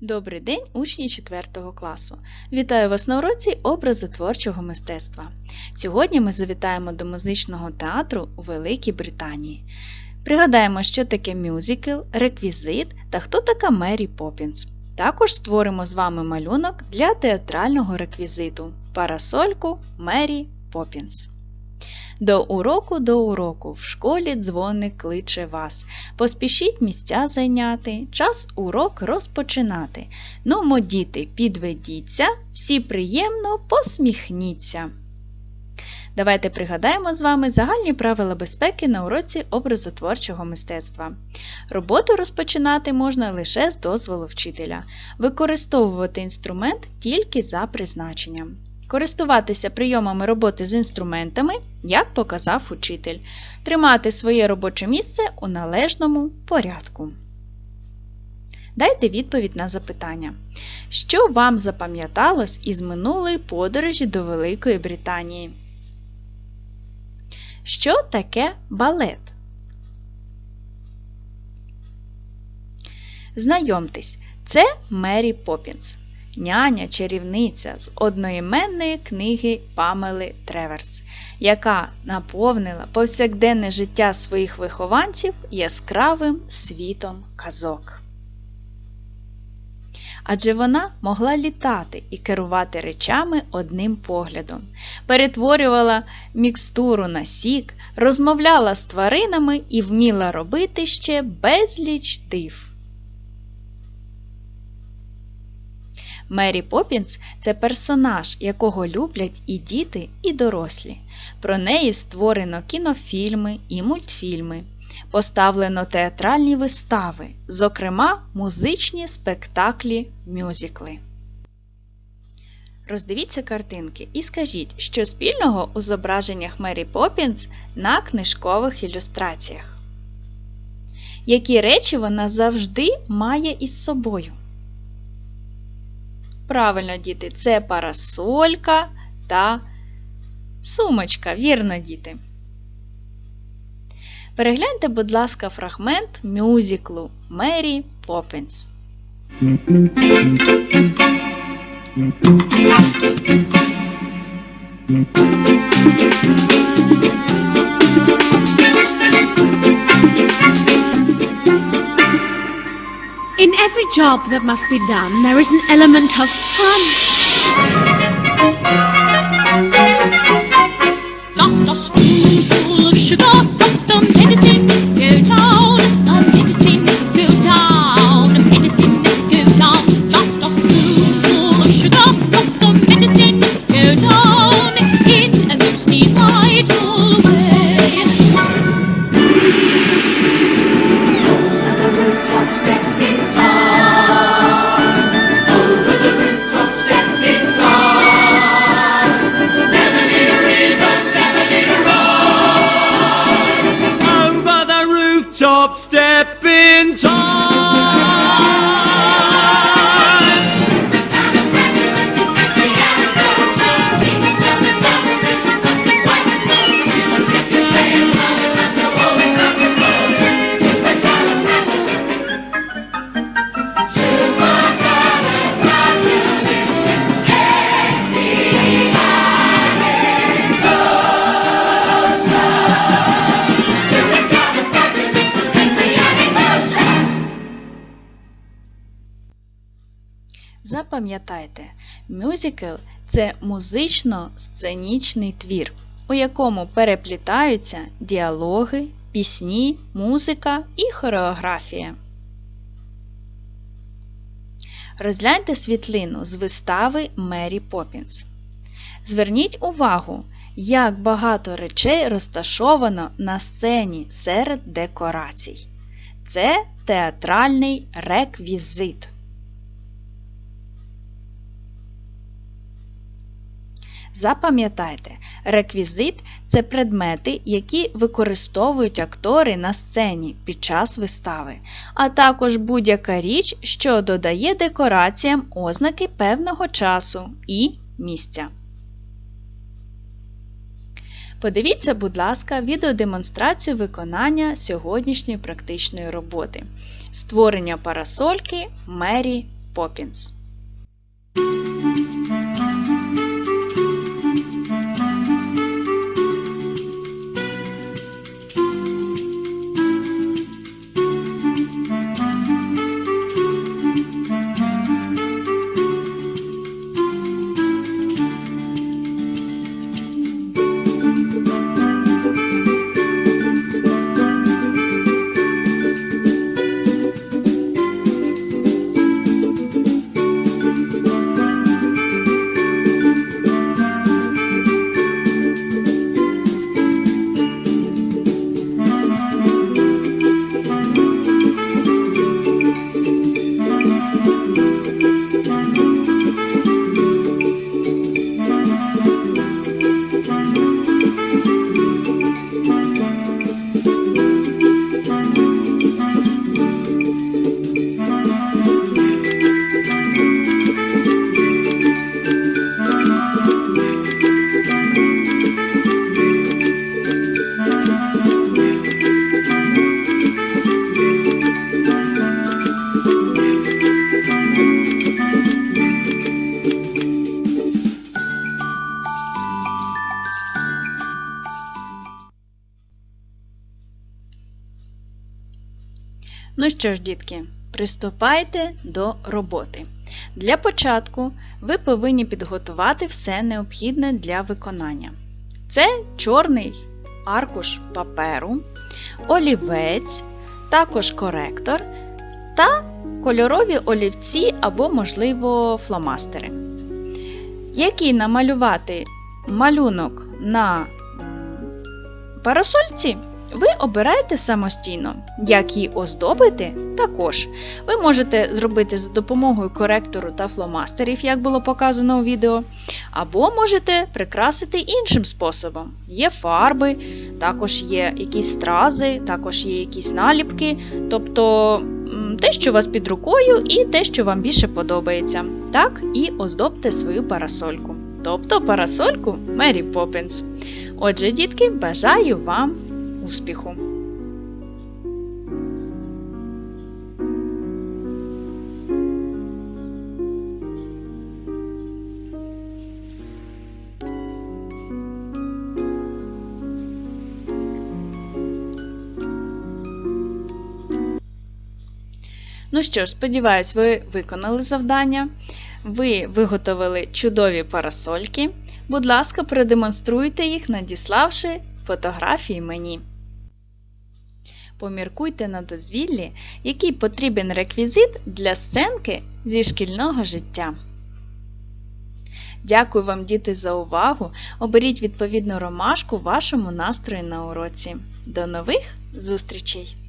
Добрий день, учні 4 класу! Вітаю вас на уроці образотворчого мистецтва. Сьогодні ми завітаємо до музичного театру у Великій Британії. Пригадаємо, що таке мюзикл, реквізит та хто така Мері Поппінс. Також створимо з вами малюнок для театрального реквізиту парасольку Мері Поппінс. До уроку до уроку в школі дзвоник кличе вас. Поспішіть місця зайняти, час урок розпочинати. Нумо, діти, підведіться, всі приємно посміхніться. Давайте пригадаємо з вами загальні правила безпеки на уроці образотворчого мистецтва. Роботу розпочинати можна лише з дозволу вчителя, використовувати інструмент тільки за призначенням. Користуватися прийомами роботи з інструментами, як показав учитель, тримати своє робоче місце у належному порядку. Дайте відповідь на запитання. Що вам запам'яталось із минулої подорожі до Великої Британії? Що таке балет? Знайомтесь, це Мері Поппінс няня чарівниця з одноіменної книги Памели Треверс, яка наповнила повсякденне життя своїх вихованців яскравим світом казок. Адже вона могла літати і керувати речами одним поглядом, перетворювала мікстуру на сік, розмовляла з тваринами і вміла робити ще безліч див. Мері Поппінс це персонаж, якого люблять і діти, і дорослі. Про неї створено кінофільми і мультфільми, поставлено театральні вистави, зокрема, музичні спектаклі мюзикли. Роздивіться картинки і скажіть, що спільного у зображеннях Мері Поппінс на книжкових ілюстраціях. Які речі вона завжди має із собою? Правильно, діти, це парасолька та сумочка. Вірно, діти. Перегляньте, будь ласка, фрагмент мюзиклу Мері Поппінс. Job that must be done, there is an element of fun. Запам'ятайте, мюзикл це музично-сценічний твір, у якому переплітаються діалоги, пісні, музика і хореографія. Розгляньте світлину з вистави Мері Поппінс. Зверніть увагу, як багато речей розташовано на сцені серед декорацій. Це театральний реквізит. Запам'ятайте, реквізит це предмети, які використовують актори на сцені під час вистави, а також будь-яка річ, що додає декораціям ознаки певного часу і місця. Подивіться, будь ласка, відеодемонстрацію виконання сьогоднішньої практичної роботи. Створення парасольки Мері Поппінс. Ну що ж, дітки, приступайте до роботи. Для початку ви повинні підготувати все необхідне для виконання. Це чорний аркуш паперу, олівець, також коректор та кольорові олівці або, можливо, фломастери. Який намалювати малюнок на парасольці, ви обираєте самостійно. Як її оздобити, також. Ви можете зробити за допомогою коректору та фломастерів, як було показано у відео, або можете прикрасити іншим способом. Є фарби, також є якісь стрази, також є якісь наліпки, тобто те, що у вас під рукою, і те, що вам більше подобається. Так і оздобте свою парасольку. Тобто парасольку Мері Поппінс. Отже, дітки, бажаю вам успіху! Ну що ж, сподіваюсь, ви виконали завдання. Ви виготовили чудові парасольки. Будь ласка, продемонструйте їх, надіславши фотографії мені. Поміркуйте на дозвіллі, який потрібен реквізит для сценки зі шкільного життя. Дякую вам, діти, за увагу. Оберіть відповідну ромашку вашому настрою на уроці. До нових зустрічей!